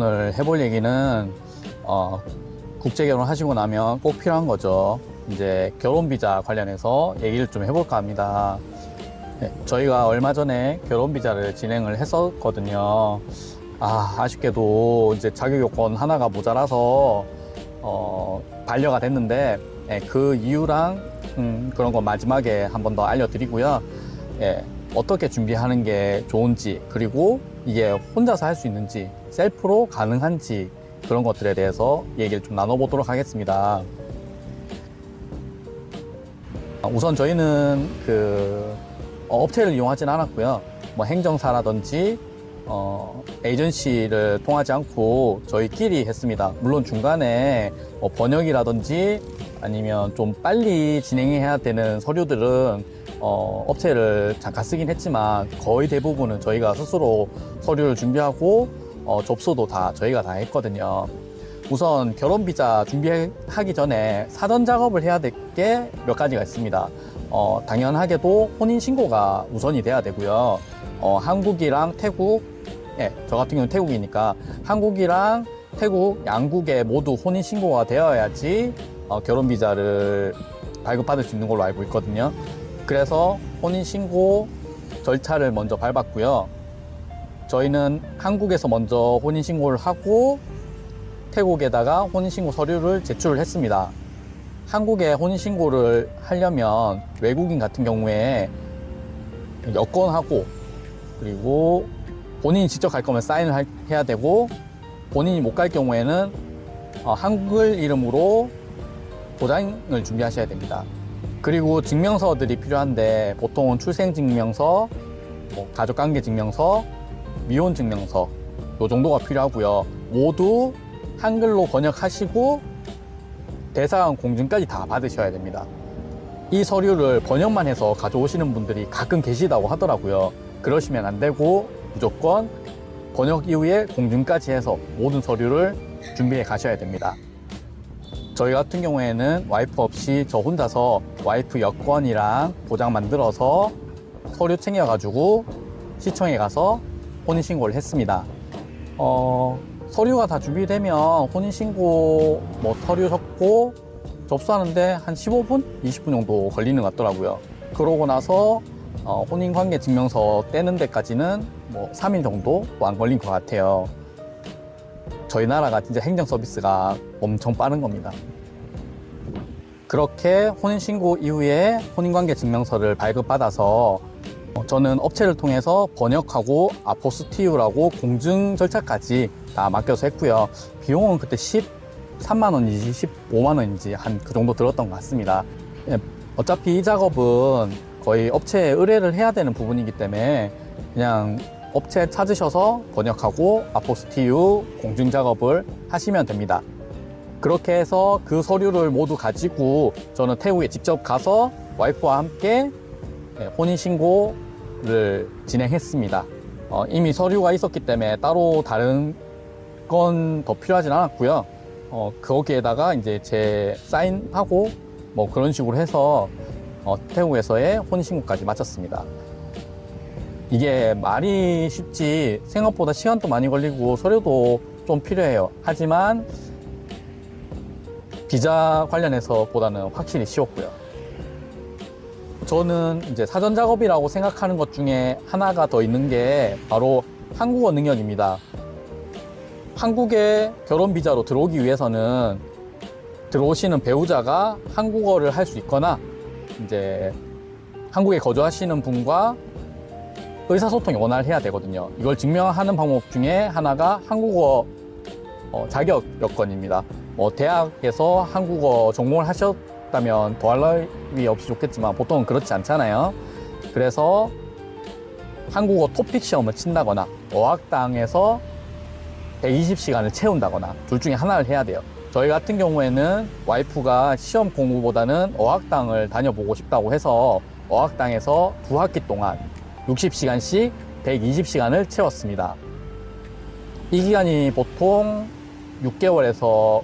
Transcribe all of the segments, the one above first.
오늘 해볼 얘기는 어, 국제 결혼 하시고 나면 꼭 필요한 거죠. 이제 결혼 비자 관련해서 얘기를 좀 해볼까 합니다. 네, 저희가 얼마 전에 결혼 비자를 진행을 했었거든요. 아, 아쉽게도 이제 자격 요건 하나가 모자라서 어, 반려가 됐는데 예, 그 이유랑 음, 그런 거 마지막에 한 번 더 알려드리고요. 예, 어떻게 준비하는 게 좋은지 그리고 이게 혼자서 할 수 있는지 셀프로 가능한지 그런 것들에 대해서 얘기를 좀 나눠보도록 하겠습니다. 우선 저희는 그 어, 업체를 이용하진 않았고요. 뭐 행정사라든지 어, 에이전시를 통하지 않고 저희끼리 했습니다. 물론 중간에 뭐 번역이라든지 아니면 좀 빨리 진행해야 되는 서류들은 어, 업체를 잠깐 쓰긴 했지만 거의 대부분은 저희가 스스로 서류를 준비하고 어, 접수도 다 저희가 다 했거든요. 우선 결혼 비자 준비하기 전에 사전 작업을 해야 될 게 몇 가지가 있습니다. 어, 당연하게도 혼인 신고가 우선이 돼야 되고요. 어, 한국이랑 태국, 예, 저 같은 경우는 태국이니까 한국이랑 태국 양국에 모두 혼인 신고가 되어야지 어, 결혼 비자를 발급받을 수 있는 걸로 알고 있거든요. 그래서 혼인 신고 절차를 먼저 밟았고요. 저희는 한국에서 먼저 혼인 신고를 하고 태국에다가 혼인신고 서류를 제출을 했습니다. 한국에 혼인신고를 하려면 외국인 같은 경우에 여권하고 그리고 본인이 직접 갈 거면 사인을 할- 해야 되고 본인이 못 갈 경우에는 어, 한글 이름으로 도장을 준비하셔야 됩니다. 그리고 증명서들이 필요한데 보통은 출생증명서, 뭐 가족관계증명서, 미혼 증명서 요 정도가 필요하고요. 모두 한글로 번역하시고 대사관 공증까지 다 받으셔야 됩니다. 이 서류를 번역만 해서 가져오시는 분들이 가끔 계시다고 하더라고요. 그러시면 안 되고 무조건 번역 이후에 공증까지 해서 모든 서류를 준비해 가셔야 됩니다. 저희 같은 경우에는 와이프 없이 저 혼자서 와이프 여권이랑 도장 만들어서 서류 챙겨가지고 시청에 가서 혼인신고를 했습니다. 어, 서류가 다 준비되면 혼인신고 뭐 서류 적고 접수하는데 한 15분? 20분 정도 걸리는 것 같더라고요. 그러고 나서 어, 혼인관계 증명서 떼는 데까지는 뭐 3일 정도 안 걸린 것 같아요. 저희 나라가 진짜 행정 서비스가 엄청 빠른 겁니다. 그렇게 혼인신고 이후에 혼인관계 증명서를 발급받아서 어, 저는 업체를 통해서 번역하고 아포스티유라고 공증 절차까지 다 맡겨서 했고요. 비용은 그때 13만 원인지 15만 원인지 한 그 정도 들었던 것 같습니다. 예, 어차피 이 작업은 거의 업체에 의뢰를 해야 되는 부분이기 때문에 그냥 업체 찾으셔서 번역하고 아포스티유 공증 작업을 하시면 됩니다. 그렇게 해서 그 서류를 모두 가지고 저는 태국에 직접 가서 와이프와 함께 네, 혼인신고 를 진행했습니다. 어, 이미 서류가 있었기 때문에 따로 다른 건 더 필요하진 않았고요. 어, 거기에다가 이제 제 사인하고 뭐 그런 식으로 해서 어, 태국에서의 혼인신고까지 마쳤습니다. 이게 말이 쉽지 생각보다 시간도 많이 걸리고 서류도 좀 필요해요. 하지만 비자 관련해서 보다는 확실히 쉬웠고요. 저는 이제 사전 작업이라고 생각하는 것 중에 하나가 더 있는 게 바로 한국어 능력입니다. 한국에 결혼 비자로 들어오기 위해서는 들어오시는 배우자가 한국어를 할 수 있거나 이제 한국에 거주하시는 분과 의사소통이 원활 해야 되거든요. 이걸 증명하는 방법 중에 하나가 한국어 어, 자격 여건입니다. 뭐 대학에서 한국어 전공을 하셨 다면 더할 나위 없이 좋겠지만 보통은 그렇지 않잖아요. 그래서 한국어 토픽 시험을 친다거나 어학당에서 120시간을 채운다거나 둘 중에 하나를 해야 돼요. 저희 같은 경우에는 와이프가 시험 공부보다는 어학당을 다녀보고 싶다고 해서 어학당에서 두 학기 동안 60시간씩 120시간을 채웠습니다. 이 기간이 보통 6개월에서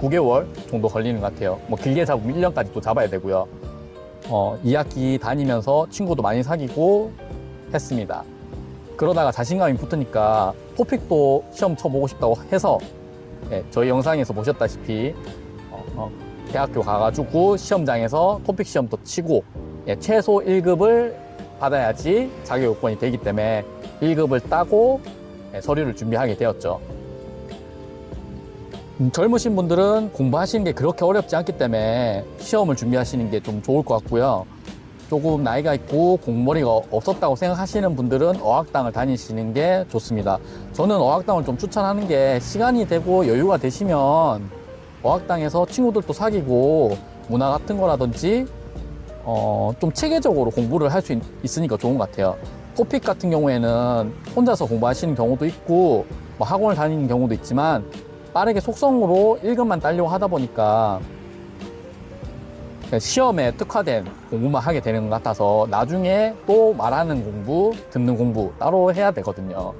9개월 정도 걸리는 것 같아요. 뭐 길게 잡으면 1년까지 또 잡아야 되고요. 어, 2학기 다니면서 친구도 많이 사귀고 했습니다. 그러다가 자신감이 붙으니까 토픽도 시험 쳐보고 싶다고 해서 예, 저희 영상에서 보셨다시피 어, 어, 대학교 가가지고 시험장에서 토픽 시험도 치고 예, 최소 1급을 받아야지 자격 요건이 되기 때문에 1급을 따고 예, 서류를 준비하게 되었죠. 음, 젊으신 분들은 공부하시는 게 그렇게 어렵지 않기 때문에 시험을 준비하시는 게 좀 좋을 것 같고요. 조금 나이가 있고 공머리가 없었다고 생각하시는 분들은 어학당을 다니시는 게 좋습니다. 저는 어학당을 좀 추천하는 게 시간이 되고 여유가 되시면 어학당에서 친구들도 사귀고 문화 같은 거라든지 어, 좀 체계적으로 공부를 할 수 있으니까 좋은 것 같아요. 토픽 같은 경우에는 혼자서 공부하시는 경우도 있고 뭐 학원을 다니는 경우도 있지만 빠르게 속성으로 1급만 따려고 하다 보니까 시험에 특화된 공부만 하게 되는 것 같아서 나중에 또 말하는 공부, 듣는 공부 따로 해야 되거든요.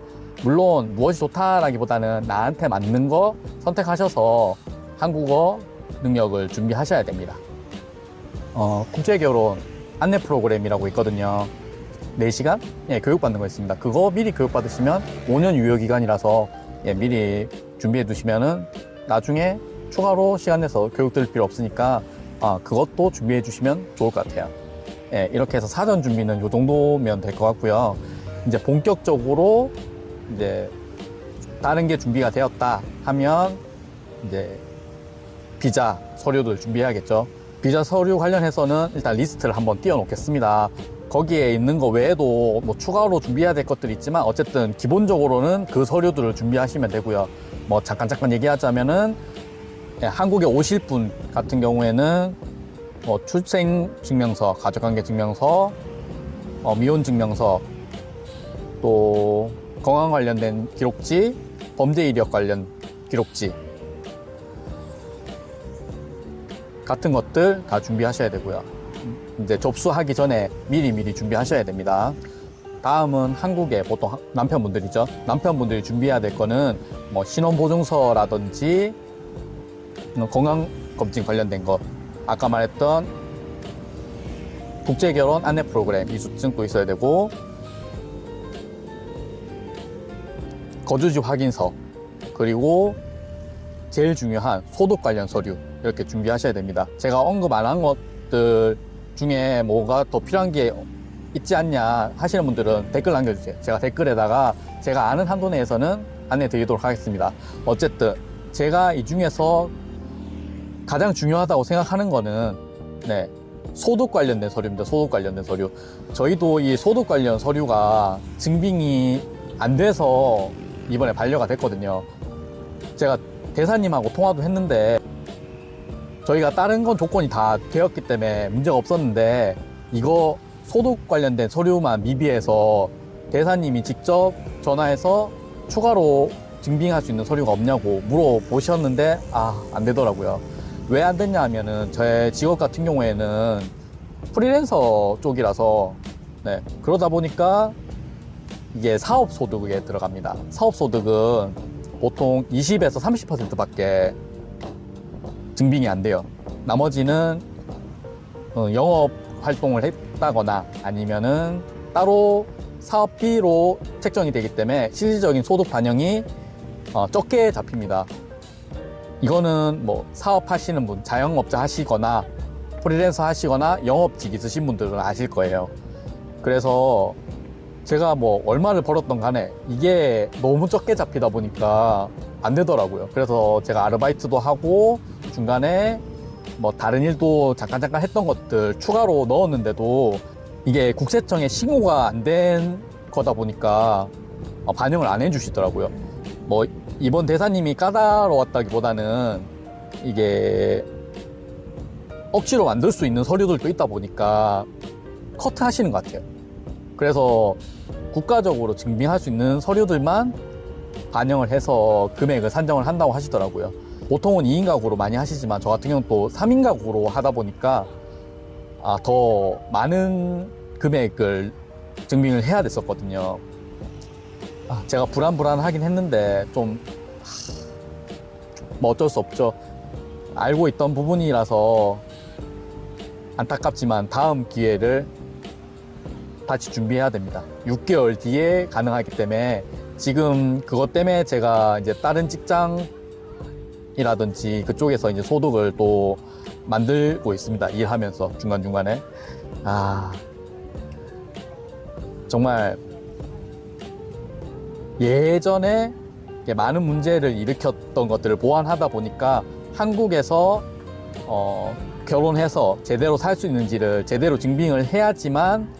물론 무엇이 좋다라기보다는 나한테 맞는 거 선택하셔서 한국어 능력을 준비하셔야 됩니다. 어, 국제 결혼 안내 프로그램이라고 있거든요. 4시간? 예, 교육받는 거 있습니다. 그거 미리 교육받으시면 5년 유효기간이라서 예, 미리 준비해 두시면은 나중에 추가로 시간 내서 교육 들을 필요 없으니까 아, 그것도 준비해 주시면 좋을 것 같아요. 예, 이렇게 해서 사전 준비는 이 정도면 될 것 같고요. 이제 본격적으로 이제 다른 게 준비가 되었다 하면 이제 비자 서류들 준비해야겠죠. 비자 서류 관련해서는 일단 리스트를 한번 띄워 놓겠습니다. 거기에 있는 거 외에도 뭐 추가로 준비해야 될 것들이 있지만 어쨌든 기본적으로는 그 서류들을 준비하시면 되고요. 뭐 잠깐 잠깐 얘기하자면은 예, 한국에 오실 분 같은 경우에는 뭐 출생 증명서, 가족관계 증명서, 어, 미혼 증명서, 또 건강 관련된 기록지, 범죄 이력 관련 기록지 같은 것들 다 준비하셔야 되고요. 이제 접수하기 전에 미리 미리 준비하셔야 됩니다. 다음은 한국에 보통 하- 남편분들이죠. 남편분들이 준비해야 될 거는 뭐 신원보증서라든지 건강검진 관련된 것. 아까 말했던 국제결혼 안내 프로그램 이수증도 있어야 되고 거주지 확인서 그리고 제일 중요한 소득 관련 서류 이렇게 준비하셔야 됩니다. 제가 언급 안 한 것들 중에 뭐가 더 필요한 게 있지 않냐 하시는 분들은 댓글 남겨주세요. 제가 댓글에다가 제가 아는 한도 내에서는 안내 드리도록 하겠습니다. 어쨌든 제가 이 중에서 가장 중요하다고 생각하는 거는 네, 소득 관련된 서류입니다. 소득 관련된 서류. 저희도 이 소득 관련 서류가 증빙이 안 돼서 이번에 반려가 됐거든요. 제가 대사님하고 통화도 했는데 저희가 다른 건 조건이 다 되었기 때문에 문제가 없었는데 이거 소득 관련된 서류만 미비해서 대사님이 직접 전화해서 추가로 증빙할 수 있는 서류가 없냐고 물어보셨는데 아 안 되더라고요. 왜 안 됐냐 하면은 제 직업 같은 경우에는 프리랜서 쪽이라서 네 그러다 보니까 이게 사업 소득에 들어갑니다. 사업 소득은 보통 20에서 30%밖에 증빙이 안 돼요. 나머지는 어, 영업 활동을 했 다거나 아니면은 따로 사업비로 책정이 되기 때문에 실질적인 소득 반영이 어, 적게 잡힙니다. 이거는 뭐 사업하시는 분, 자영업자 하시거나 프리랜서 하시거나 영업직 있으신 분들은 아실 거예요. 그래서 제가 뭐 얼마를 벌었던 간에 이게 너무 적게 잡히다 보니까 안 되더라고요. 그래서 제가 아르바이트도 하고 중간에 뭐 다른 일도 잠깐 잠깐 했던 것들 추가로 넣었는데도 이게 국세청에 신고가 안 된 거다 보니까 어, 반영을 안 해주시더라고요. 뭐 이번 대사님이 까다로웠다기보다는 이게 억지로 만들 수 있는 서류들도 있다 보니까 커트 하시는 것 같아요. 그래서 국가적으로 증빙할 수 있는 서류들만 반영을 해서 금액을 산정을 한다고 하시더라고요. 보통은 2인 가구로 많이 하시지만 저 같은 경우는 또 3인 가구로 하다 보니까 아, 더 많은 금액을 증빙을 해야 됐었거든요. 아, 제가 불안불안하긴 했는데 좀 뭐 어쩔 수 없죠. 알고 있던 부분이라서 안타깝지만 다음 기회를 같이 준비해야 됩니다. 6개월 뒤에 가능하기 때문에 지금 그것 때문에 제가 이제 다른 직장 이라든지 그쪽에서 이제 소득을 또 만들고 있습니다. 일하면서 중간중간에. 아, 정말 예전에 많은 문제를 일으켰던 것들을 보완하다 보니까 한국에서 어, 결혼해서 제대로 살 수 있는지를 제대로 증빙을 해야지만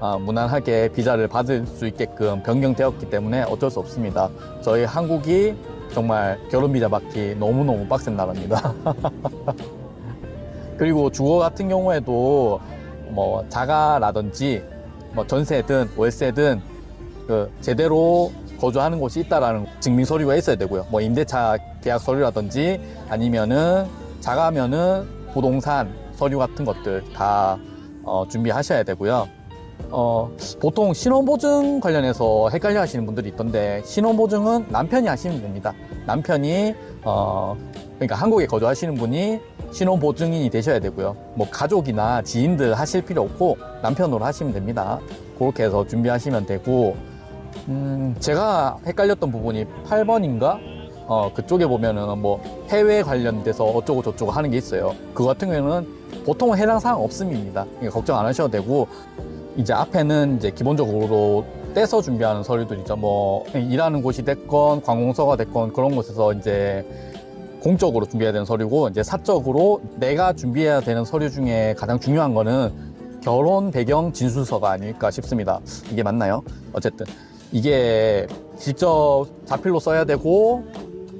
어, 무난하게 비자를 받을 수 있게끔 변경되었기 때문에 어쩔 수 없습니다. 저희 한국이 정말 결혼 비자 받기 너무너무 빡센 나라입니다. 그리고 주거 같은 경우에도 뭐 자가라든지 뭐 전세든 월세든 그 제대로 거주하는 곳이 있다라는 증명 서류가 있어야 되고요. 뭐 임대차 계약 서류라든지 아니면은 자가면은 부동산 서류 같은 것들 다 어, 준비하셔야 되고요. 어, 보통 신혼보증 관련해서 헷갈려 하시는 분들이 있던데 신혼보증은 남편이 하시면 됩니다. 남편이 어, 그러니까 한국에 거주하시는 분이 신혼보증인이 되셔야 되고요. 뭐 가족이나 지인들 하실 필요 없고 남편으로 하시면 됩니다. 그렇게 해서 준비하시면 되고 음, 제가 헷갈렸던 부분이 8번인가? 어, 그쪽에 보면은 뭐 해외 관련돼서 어쩌고 저쩌고 하는 게 있어요. 그 같은 경우에는 보통은 해당 사항 없음입니다. 걱정 안 하셔도 되고, 이제 앞에는 이제 기본적으로 떼서 준비하는 서류들이죠. 뭐, 일하는 곳이 됐건, 관공서가 됐건, 그런 곳에서 이제 공적으로 준비해야 되는 서류고, 이제 사적으로 내가 준비해야 되는 서류 중에 가장 중요한 거는 결혼 배경 진술서가 아닐까 싶습니다. 이게 맞나요? 어쨌든. 이게 직접 자필로 써야 되고,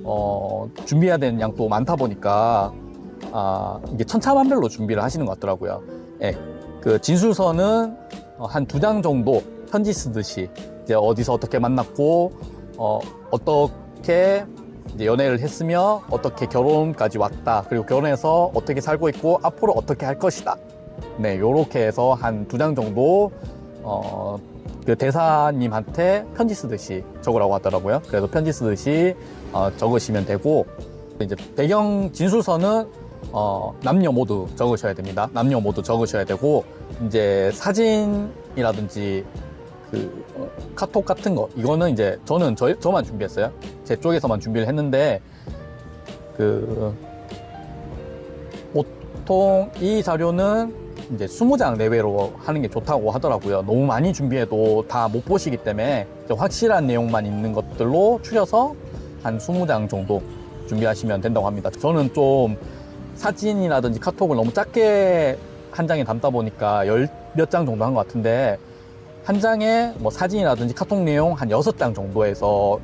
어, 준비해야 되는 양도 많다 보니까, 아, 이게 천차만별로 준비를 하시는 것 같더라고요. 예. 그 진술서는 어, 한 두 장 정도 편지 쓰듯이 이제 어디서 어떻게 만났고, 어, 어떻게 이제 연애를 했으며 어떻게 결혼까지 왔다. 그리고 결혼해서 어떻게 살고 있고 앞으로 어떻게 할 것이다. 네, 요렇게 해서 한 두 장 정도 어, 그 대사님한테 편지 쓰듯이 적으라고 하더라고요. 그래서 편지 쓰듯이 어, 적으시면 되고 이제 배경 진술서는 어, 남녀 모두 적으셔야 됩니다. 남녀 모두 적으셔야 되고 이제 사진이라든지 그 어, 카톡 같은 거 이거는 이제 저는 저, 저만 준비했어요. 제 쪽에서만 준비를 했는데 그 보통 이 자료는 이제 20장 내외로 하는 게 좋다고 하더라고요. 너무 많이 준비해도 다 못 보시기 때문에 확실한 내용만 있는 것들로 추려서 한 20장 정도 준비하시면 된다고 합니다. 저는 좀 사진이라든지 카톡을 너무 작게 한 장에 담다 보니까 열 몇 장 정도 한 것 같은데 한 장에 뭐 사진이라든지 카톡 내용 한 여섯 장 정도에서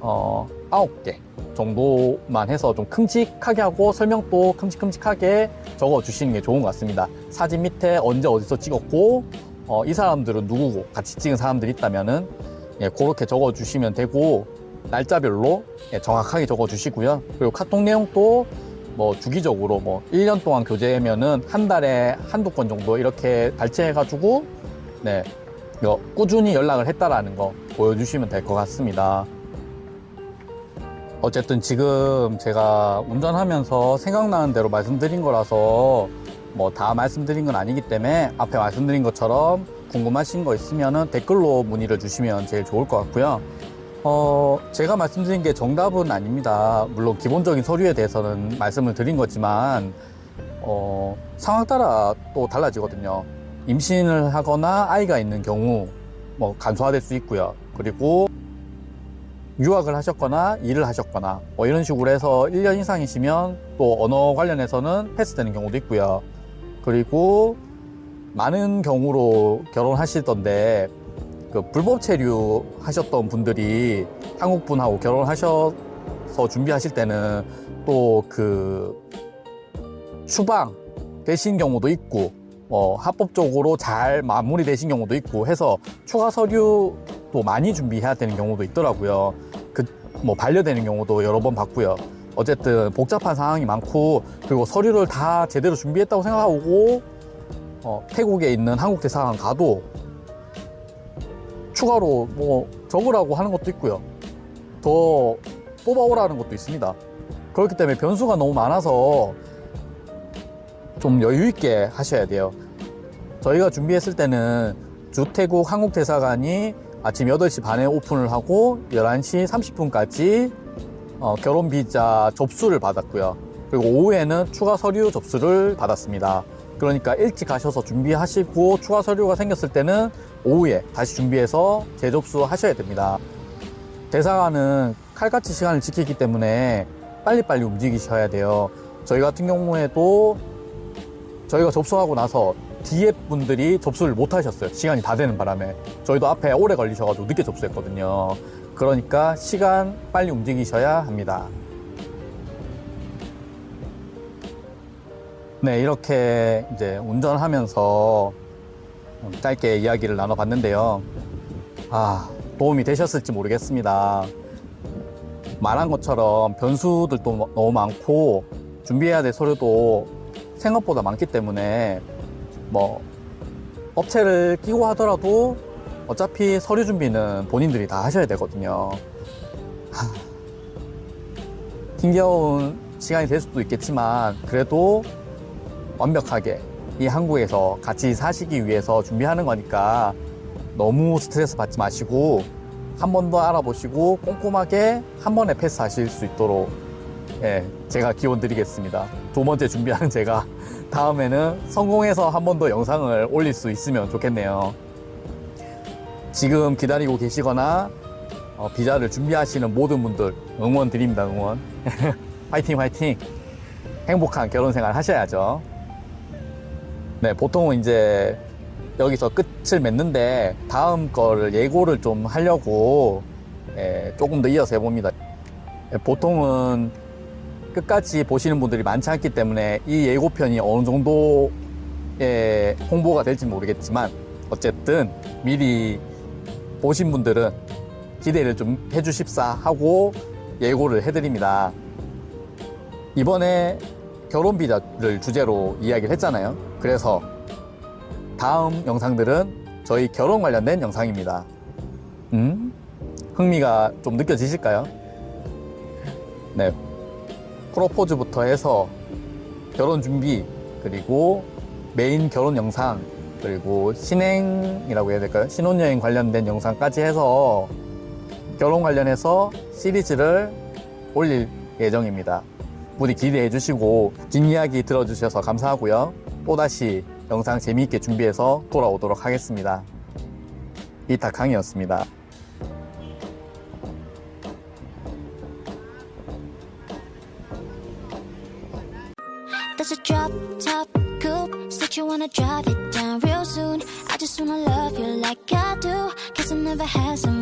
어 아홉 개 정도만 해서 좀 큼직하게 하고 설명도 큼직큼직하게 적어 주시는 게 좋은 것 같습니다. 사진 밑에 언제 어디서 찍었고 어, 이 사람들은 누구고 같이 찍은 사람들이 있다면은 예, 그렇게 적어 주시면 되고 날짜별로 예, 정확하게 적어 주시고요. 그리고 카톡 내용도 뭐 주기적으로 뭐 1년 동안 교제면은 한 달에 한두 건 정도 이렇게 발췌해 가지고 네. 꾸준히 연락을 했다라는 거 보여주시면 될 것 같습니다. 어쨌든 지금 제가 운전하면서 생각나는 대로 말씀드린 거라서 뭐 다 말씀드린 건 아니기 때문에 앞에 말씀드린 것처럼 궁금하신 거 있으면은 댓글로 문의를 주시면 제일 좋을 것 같고요. 어, 제가 말씀드린 게 정답은 아닙니다. 물론 기본적인 서류에 대해서는 말씀을 드린 거지만, 어, 상황 따라 또 달라지거든요. 임신을 하거나 아이가 있는 경우, 뭐, 간소화될 수 있고요. 그리고 유학을 하셨거나 일을 하셨거나, 뭐 이런 식으로 해서 1년 이상이시면 또 언어 관련해서는 패스되는 경우도 있고요. 그리고 많은 경우로 결혼하시던데, 그 불법 체류 하셨던 분들이 한국 분하고 결혼하셔서 준비하실 때는 또 그 추방 되신 경우도 있고 뭐 합법적으로 잘 마무리 되신 경우도 있고 해서 추가 서류도 많이 준비해야 되는 경우도 있더라고요. 그 뭐 반려되는 경우도 여러 번 봤고요. 어쨌든 복잡한 상황이 많고 그리고 서류를 다 제대로 준비했다고 생각하고 어, 태국에 있는 한국 대사관 가도 추가로 뭐 적으라고 하는 것도 있고요. 더 뽑아오라는 것도 있습니다. 그렇기 때문에 변수가 너무 많아서 좀 여유 있게 하셔야 돼요. 저희가 준비했을 때는 주태국 한국대사관이 아침 8시 반에 오픈을 하고 11시 30분까지 어, 결혼 비자 접수를 받았고요. 그리고 오후에는 추가 서류 접수를 받았습니다. 그러니까 일찍 가셔서 준비하시고 추가 서류가 생겼을 때는 오후에 다시 준비해서 재접수 하셔야 됩니다. 대사관은 칼같이 시간을 지키기 때문에 빨리빨리 움직이셔야 돼요. 저희 같은 경우에도 저희가 접수하고 나서 뒤에 분들이 접수를 못 하셨어요. 시간이 다 되는 바람에. 저희도 앞에 오래 걸리셔가지고 늦게 접수했거든요. 그러니까 시간 빨리 움직이셔야 합니다. 네, 이렇게 이제 운전하면서 짧게 이야기를 나눠봤는데요. 아, 도움이 되셨을지 모르겠습니다. 말한 것처럼 변수들도 너무 많고 준비해야 될 서류도 생각보다 많기 때문에 뭐 업체를 끼고 하더라도 어차피 서류 준비는 본인들이 다 하셔야 되거든요. 하, 힘겨운 시간이 될 수도 있겠지만 그래도 완벽하게 이 한국에서 같이 사시기 위해서 준비하는 거니까 너무 스트레스 받지 마시고 한 번 더 알아보시고 꼼꼼하게 한 번에 패스하실 수 있도록 예, 제가 기원 드리겠습니다. 두 번째 준비하는 제가 다음에는 성공해서 한 번 더 영상을 올릴 수 있으면 좋겠네요. 지금 기다리고 계시거나 어, 비자를 준비하시는 모든 분들 응원 드립니다. 응원. 화이팅 화이팅. 행복한 결혼 생활 하셔야죠. 네, 보통은 이제 여기서 끝을 맺는데 다음 거를 예고를 좀 하려고 예, 조금 더 이어서 해봅니다. 예, 보통은 끝까지 보시는 분들이 많지 않기 때문에 이 예고편이 어느 정도의 홍보가 될지 모르겠지만 어쨌든 미리 보신 분들은 기대를 좀 해주십사 하고 예고를 해드립니다. 이번에 결혼 비자를 주제로 이야기를 했잖아요. 그래서 다음 영상들은 저희 결혼 관련된 영상입니다. 음? 흥미가 좀 느껴지실까요? 네. 프로포즈부터 해서 결혼 준비, 그리고 메인 결혼 영상, 그리고 신행이라고 해야 될까요? 신혼여행 관련된 영상까지 해서 결혼 관련해서 시리즈를 올릴 예정입니다. 부디 기대해 주시고 긴 이야기 들어주셔서 감사하고요. 또다시 영상 재미있게 준비해서 돌아오도록 하겠습니다. 이타강이었습니다. There's a drop top coupe, said you wanna drive it down real soon. I just wanna love you like I do, cause I never had someone